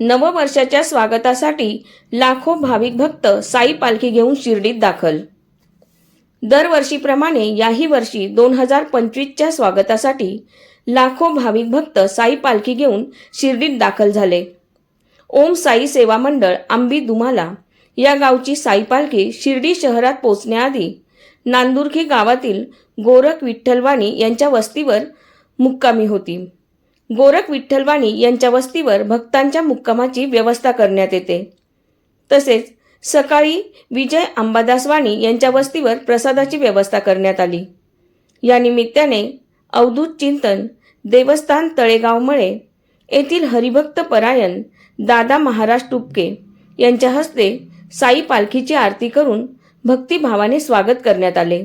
नववर्षाच्या स्वागतासाठी लाखो भाविक भक्त साई पालखी घेऊन शिर्डीत दाखल. दरवर्षीप्रमाणे याही वर्षी दोन हजार पंचवीसच्या स्वागतासाठी लाखो भाविक भक्त साई पालखी घेऊन शिर्डीत दाखल झाले. ओम साई सेवा मंडळ आंबी दुमाला या गावची साई पालखी शिर्डी शहरात पोचण्याआधी नांदुर्खी गावातील गोरख विठ्ठलवाणी यांच्या वस्तीवर मुक्कामी होती. गोरख विठ्ठलवाणी यांच्या वस्तीवर भक्तांच्या मुक्कामाची व्यवस्था करण्यात येते. तसेच सकाळी विजय अंबादास वाणी यांच्या वस्तीवर प्रसादाची व्यवस्था करण्यात आली. या निमित्ताने अवधूत चिंतन देवस्थान तळेगावमळे येथील हरिभक्त परायण दादा महाराज टुपके यांच्या हस्ते साई पालखीची आरती करून भक्तिभावाने स्वागत करण्यात आले.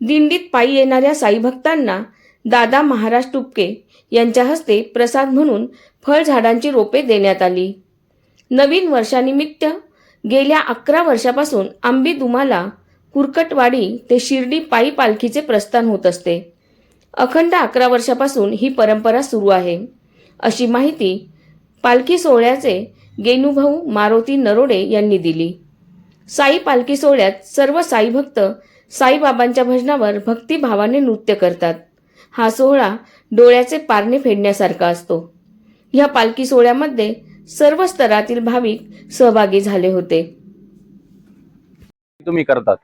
दिंडीत पायी येणाऱ्या साई भक्तांना दादा महाराज टुपके यांच्या हस्ते प्रसाद म्हणून फळझाडांची रोपे देण्यात आली. नवीन वर्षानिमित्त गेल्या अकरा वर्षापासून आंबी दुमाला कुरकटवाडी ते शिर्डी पायी पालखीचे प्रस्थान होत असते. अखंड अकरा वर्षापासून ही परंपरा सुरू आहे. अशी माहिती पालखी सोहळ्याचे गेनुभाऊ मारुती नरोडे यांनी दिली. साई पालखी सोहळ्यात सर्व साई भक्त साईबाबांच्या भजनावर भक्तिभावाने नृत्य करतात. हा सोहळा डोळ्याचे पारणे फेडण्यासारखा असतो. या पालखी सोहळ्यामध्ये सर्व स्तरातील भाविक सहभागी झाले होते. तुम्ही करतात?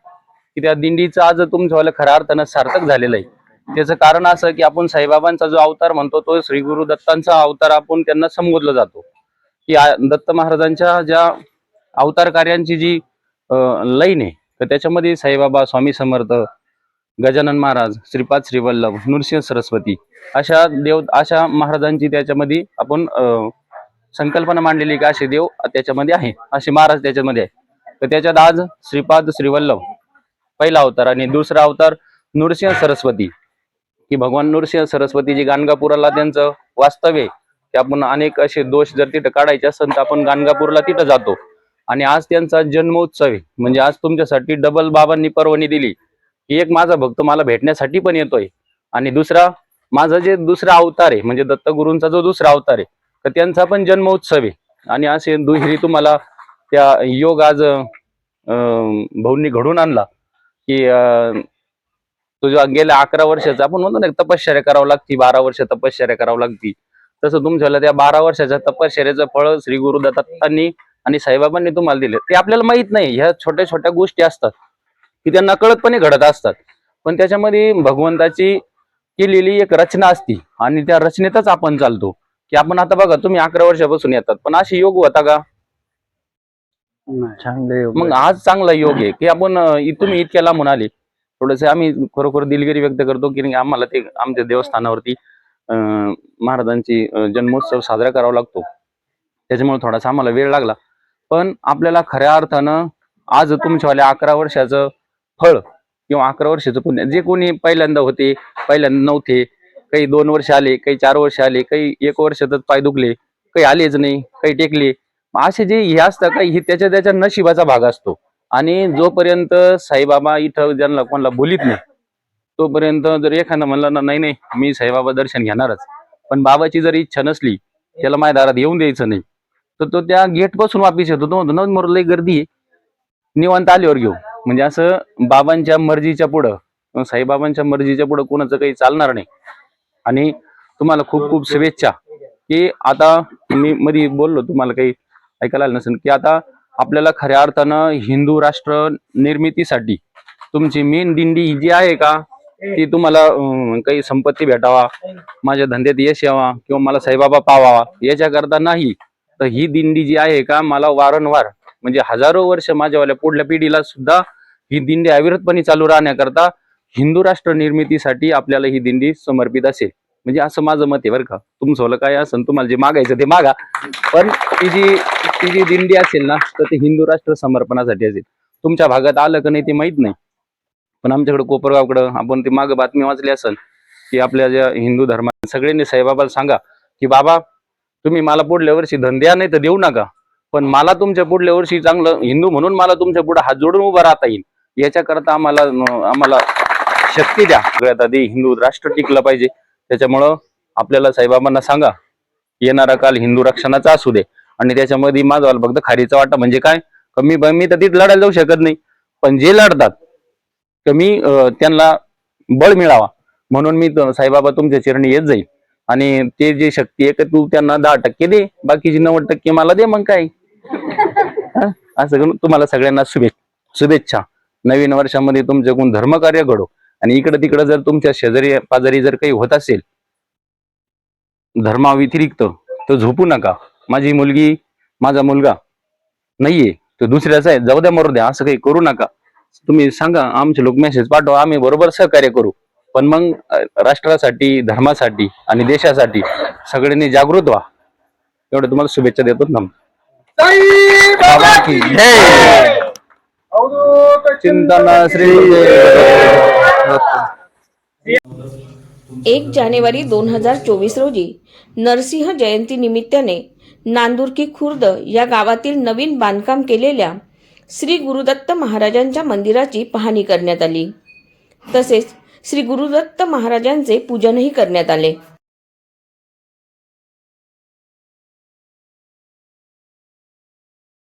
की त्या दिंडीचं आज तुमच्यावाला खऱ्या अर्थानं सार्थक झालेलं आहे. त्याचं कारण असं की आपण साईबाबांचा जो अवतार म्हणतो तो श्री गुरु दत्तांचा अवतार आपण त्यांना संबोधलं जातो. की दत्त महाराजांच्या ज्या अवतार कार्यांची जी अं, लाईन आहे तर त्याच्यामध्ये साईबाबा स्वामी समर्थ गजानन महाराज श्रीपाद श्रीवल्लभ नृसिंह सरस्वती अशा देव अशा महाराजांची त्याच्यामध्ये आपण अं, संकल्पना मांडलेली की असे देव त्याच्यामध्ये आहे. असे महाराज त्याच्यामध्ये आहे. तर त्याच्यात आज श्रीपाद श्रीवल्लभ पहिला अवतार आणि दुसरा अवतार नृसिंह सरस्वती. की भगवान नृसिंह सरस्वती जी गाणगापुराला त्यांचं वास्तव्य की आपण अनेक असे दोष जर तिथं काढायचे असेल तर आपण गाणगापूरला तिथं जातो. आणि आज त्यांचा जन्मोत्सव आहे. म्हणजे आज तुमच्यासाठी डबल बाबांनी परवानी दिली. की एक माझा भक्त मला भेटण्यासाठी पण येतोय. आणि दुसरा माझा जे दुसरा अवतार आहे म्हणजे दत्तगुरूंचा जो दुसरा अवतार आहे तर त्यांचा पण जन्मोत्सव आहे. आणि असे दुहेरी तुम्हाला त्या योग आज अं, भाऊंनी घडून आणला की अं, तुझ्या गेल्या अकरा वर्षाचा आपण म्हणतो ना तपश्चर्या करावं लागती बारा वर्ष तपश्चर्या करावं लागती. तसं तुमच्याला त्या बारा वर्षाच्या तपश्चर्याचं फळ श्री गुरु दत्तांनी आणि साईबाबांनी तुम्हाला दिले. ते आपल्याला माहीत नाही ह्या छोट्या छोट्या गोष्टी असतात. की त्यांना कळतपणे घडत असतात. पण त्याच्यामध्ये भगवंताची केलेली एक रचना असती आणि त्या रचनेतच आपण चालतो. की आपण आता बघा तुम्ही अकरा वर्षापासून येतात पण अशी योग होता का? चांगले मग आज चांगला योग आहे की आपण तुम्ही इतक्या लांबून आले थोडस आम्ही खरोखर दिलगिरी व्यक्त करतो की आम्हाला ते आमच्या देवस्थानावरती अं, महाराजांची जन्मोत्सव साजरा करावा लागतो. त्याच्यामुळे थोडासा आम्हाला वेळ लागला. पण आपल्याला खऱ्या अर्थानं आज तुमच्यावाल्या अकरा वर्षाचं फळ किंवा अकरा वर्षाचं पुण्य जे कोणी पहिल्यांदा होते पहिल्यांदा नव्हते काही दोन वर्ष आले काही चार वर्ष आले काही एक वर्षातच पाय दुखले काही आलेच नाही काही टेकले. असे जे हे असतं काही हे त्याच्या त्याच्या नशिबाचा भाग असतो. आणि जोपर्यंत साईबाबा इथं ज्यांना कोणाला बोलीत नाही तोपर्यंत जर एखादा म्हणला ना नाही नाही मी साईबाबा दर्शन घेणारच. पण बाबाची जर इच्छा नसली त्याला माझ्या दारात येऊन द्यायचं नाही. तर तो त्या गेटपासून वापिस येतो. तो म्हणतो ना गर्दी निवांत आल्यावर घेऊ. म्हणजे असं बाबांच्या मर्जीच्या पुढं साईबाबांच्या मर्जीच्या पुढं कोणाचं काही चालणार नाही. आणि तुम्हाला खूप खूप शुभेच्छा की आता मी मध्ये बोललो तुम्हाला काही ऐकायला आलं नसेल की आता आपल्याला खऱ्या अर्थानं हिंदू राष्ट्र निर्मितीसाठी तुमची मेन दिंडी जी आहे का ती तुम्हाला काही संपत्ती भेटावा माझ्या धंद्यात यश यावा किंवा मला साईबाबा पावावा याच्याकरता नाही. तर ही दिंडी जी आहे का मला वारंवार म्हणजे हजारो वर्ष माझ्यावाल्या पुढल्या पिढीला सुद्धा ही दिंडी अविरतपणे चालू राहण्याकरता हिंदू राष्ट्र निर्मितीसाठी आपल्याला ही दिंडी समर्पित असेल. म्हणजे असं माझं मत आहे बरं का. तुमचं काय असेल तुम्हाला जे मागायचं ते मागा. पण ती जी ती जी दिंडी असेल ना तर ती हिंदू राष्ट्र समर्पणासाठी असेल. तुमच्या भागात आलं का नाही ते माहीत नाही. पण आमच्याकडे कोपरगावकडं आपण ते मागं बातमी वाचली असेल की आपल्या ज्या हिंदू धर्मात सगळ्यांनी साईबाबाला सांगा की बाबा तुम्ही मला पुढल्या वर्षी धन द्या नाही तर देऊ नका. पण मला तुमच्या पुढल्या वर्षी चांगलं हिंदू म्हणून मला तुमच्यापुढे हात जोडून उभा राहता येईल. याच्याकरता आम्हाला आम्हाला शक्ती द्या. सगळ्यात आधी हिंदू राष्ट्र टिकलं पाहिजे. त्याच्यामुळं आपल्याला साईबाबांना सांगा येणारा काल हिंदू रक्षणाचा असू दे. आणि त्याच्यामध्ये माझा फक्त खारीचा वाटा म्हणजे काय? कमी मी तर तिथे लढायला जाऊ शकत नाही. पण जे लढतात कमी त्यांना बळ मिळावा. म्हणून मी साईबाबा तुमच्या चिरणी येत जाईल आणि ते जे शक्ती आहे का तू त्यांना दहा टक्के दे बाकीचे नव्वद टक्के मला दे मग काय? असं करून तुम्हाला सगळ्यांना शुभेच्छा शुभेच्छा. नवीन वर्षामध्ये तुमच्याकडून धर्मकार्य घडो. आणि इकडे तिकडे जर तुमच्या शेजारी पाजारी जर काही होत असेल धर्माव्यतिरिक्त तर झोपू नका. माझी मुलगी माझा मुलगा नाहीये तो दुसऱ्याचा आहे. जाऊ द्या मरू द्या. असं काही करू नका. तुम्ही सांगा आमचे लोक मेसेज पाठवा. आम्ही बरोबर सहकार्य करू. पण मग राष्ट्रासाठी धर्मासाठी आणि देशासाठी सगळ्यांनी जागृत व्हा. एवढं तुम्हाला शुभेच्छा देतो. ना बाबा की जय. चिंतन श्री एक जानेवारी दोन हजार चोवीस रोजी नरसिंह जयंती निमित्ताने नांदुर्की खुर्द या गावातील नवीन बांधकाम केलेल्या श्री गुरुदत्त महाराजांच्या मंदिराची पाहणी करण्यात आली. तसेच श्री गुरुदत्त महाराजांचे पूजनही करण्यात आले.